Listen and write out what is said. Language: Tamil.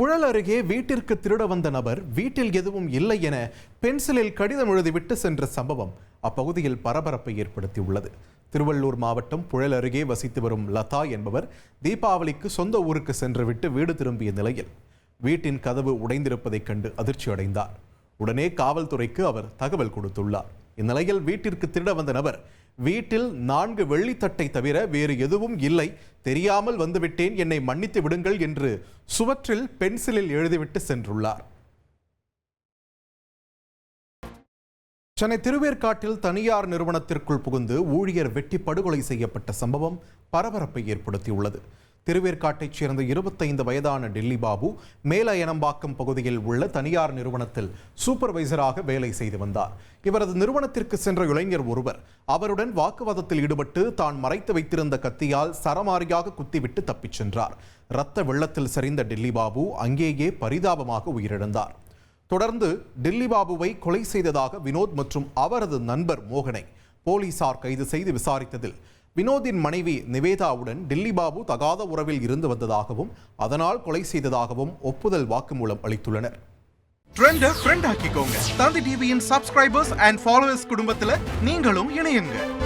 புழல் அருகே வீட்டிற்கு திருட வந்த நபர் வீட்டில் எதுவும் இல்லை என பென்சிலில் கடிதம் எழுதிவிட்டு சென்ற சம்பவம் அப்பகுதியில் பரபரப்பை ஏற்படுத்தியுள்ளது. திருவள்ளூர் மாவட்டம் புழல் அருகே வசித்து வரும் லதா என்பவர் தீபாவளிக்கு சொந்த ஊருக்கு சென்றுவிட்டு வீடு திரும்பிய நிலையில் வீட்டின் கதவு உடைந்திருப்பதைக் கண்டு அதிர்ச்சி அடைந்தார். உடனே காவல்துறைக்கு அவர் தகவல் கொடுத்துள்ளார். இந்நிலையில் வீட்டிற்கு திருட வந்த நபர் வீட்டில் நான்கு வெள்ளித்தட்டை தவிர வேறு எதுவும் இல்லை. தெரியாமல் வந்துவிட்டேன். என்னை மன்னித்து விடுங்கள் என்று சுவற்றில் பென்சிலில் எழுதிவிட்டு சென்றுள்ளார். சென்னை திருவேற்காட்டில் தனியார் நிறுவனத்திற்குள் புகுந்து ஊழியர் வெட்டி படுகொலை செய்யப்பட்ட சம்பவம் பரபரப்பை ஏற்படுத்தியுள்ளது. திருவேற்காட்டைச் சேர்ந்த இருபத்தைந்து வயதான டெல்லி பாபு மேலயனம்பாக்கம் பகுதியில் உள்ள தனியார் நிறுவனத்தில் சூப்பர்வைசராக வேலை செய்து வந்தார். இவரது நிறுவனத்திற்கு சென்ற இளைஞர் ஒருவர் அவருடன் வாக்குவாதத்தில் ஈடுபட்டு தான் மறைத்து வைத்திருந்த கத்தியால் சரமாரியாக குத்திவிட்டு தப்பிச் சென்றார். இரத்த வெள்ளத்தில் சரிந்த டில்லி பாபு அங்கேயே பரிதாபமாக உயிரிழந்தார். தொடர்ந்து டில்லி பாபுவை கொலை செய்ததாக வினோத் மற்றும் அவரது நண்பர் மோகனை போலீசார் கைது செய்து விசாரித்ததில் வினோதின் மனைவி நிவேதாவுடன் டில்லி பாபு தகாத உறவில் இருந்து வந்ததாகவும் அதனால் கொலை செய்ததாகவும் ஒப்புதல் வாக்குமூலம் அளித்துள்ளனர். ட்ரெண்ட ஃப்ரெண்ட் ஆக்கிக்கோங்க. தந்தி டிவியின் சப்ஸ்கிரைபர்ஸ் அண்ட் ஃபாலோவர்ஸ் குடும்பத்துல நீங்களும் இணையுங்க.